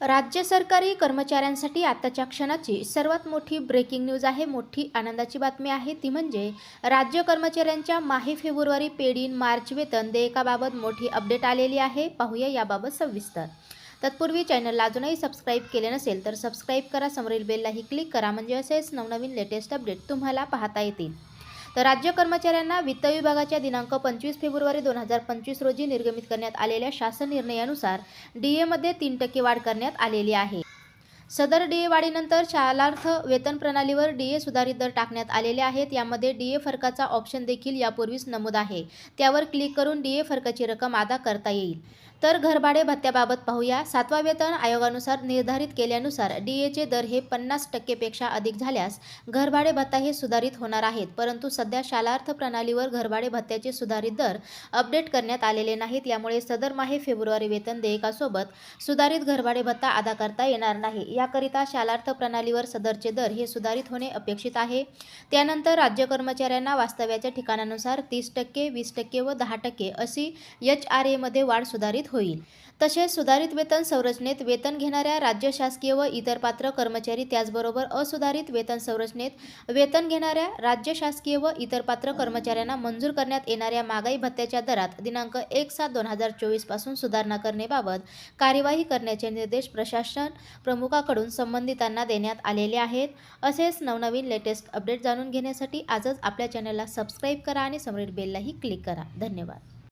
राज्य सरकारी कर्मचाऱ्यांसाठी आताच्या क्षणाची सर्वात मोठी ब्रेकिंग न्यूज आहे. मोठी आनंदाची बातमी आहे ती म्हणजे राज्य कर्मचाऱ्यांच्या माही फेब्रुवारी पेडीन मार्च वेतन देयकाबाबत मोठी अपडेट आलेली आहे. पाहूया याबाबत सविस्तर. तत्पूर्वी चॅनलला अजूनही सबस्क्राईब केले नसेल तर सबस्क्राईब करा. समोरील बेललाही क्लिक करा. म्हणजे असेच नवनवीन लेटेस्ट अपडेट तुम्हाला पाहता येतील. तर राज्य कर्मचाऱ्यांना वित्त विभागाच्या दिनांक पंचवीस फेब्रुवारी दोन हजार पंचवीस रोजी निर्गमित करण्यात आलेल्या शासन निर्णयानुसार डी एमध्ये तीन टक्के वाढ करण्यात आलेली आहे. सदर डी ए वाढीनंतर शालार्थ वेतन प्रणालीवर डी ए सुधारित दर टाकण्यात आलेले आहेत. यामध्ये डी ए फरकाचा ऑप्शन देखील यापूर्वीच नमूद आहे. त्यावर क्लिक करून डी ए फरकाची रक्कम अदा करता येईल. तर घरभाडे भत्त्याबाबत पाहूया. सातवा वेतन आयोगानुसार निर्धारित केल्यानुसार डी एचे दर हे पन्नास टक्केपेक्षा अधिक झाल्यास घरभाडे भत्ता हे सुधारित होणार आहेत. परंतु सध्या शालार्थ प्रणालीवर घरभाडे भत्त्याचे सुधारित दर अपडेट करण्यात आलेले नाहीत. यामुळे सदर माहे फेब्रुवारी वेतन देयकासोबत सुधारित घरभाडे भत्ता अदा करता येणार नाही. याकरिता शालार्थ प्रणालीवर सदरचे दर हे सुधारित होणे अपेक्षित आहे. त्यानंतर राज्य कर्मचाऱ्यांना वास्तव्याच्या ठिकाणानुसार तीस टक्के वीस टक्के व दहा टक्के अशी एच आर एमध्ये वाढ सुधारित होईल. तसेच सुधारित वेतन संरचनेत वेतन घेणाऱ्या राज्य शासकीय व इतर पात्र कर्मचारी त्याचबरोबर असुधारित वेतन संरचनेत वेतन घेणाऱ्या राज्य शासकीय व इतर पात्र कर्मचाऱ्यांना मंजूर करण्यात येणाऱ्या महागाई भत्त्याच्या दरात दिनांक एक सात दोन हजार चोवीसपासून सुधारणा करण्याबाबत कार्यवाही करण्याचे निर्देश प्रशासन प्रमुखाकडून संबंधितांना देण्यात आलेले आहेत. असेच नवनवीन लेटेस्ट अपडेट जाणून घेण्यासाठी आजच आपल्या चॅनलला सबस्क्राईब करा आणि समोरील बेललाही क्लिक करा. धन्यवाद.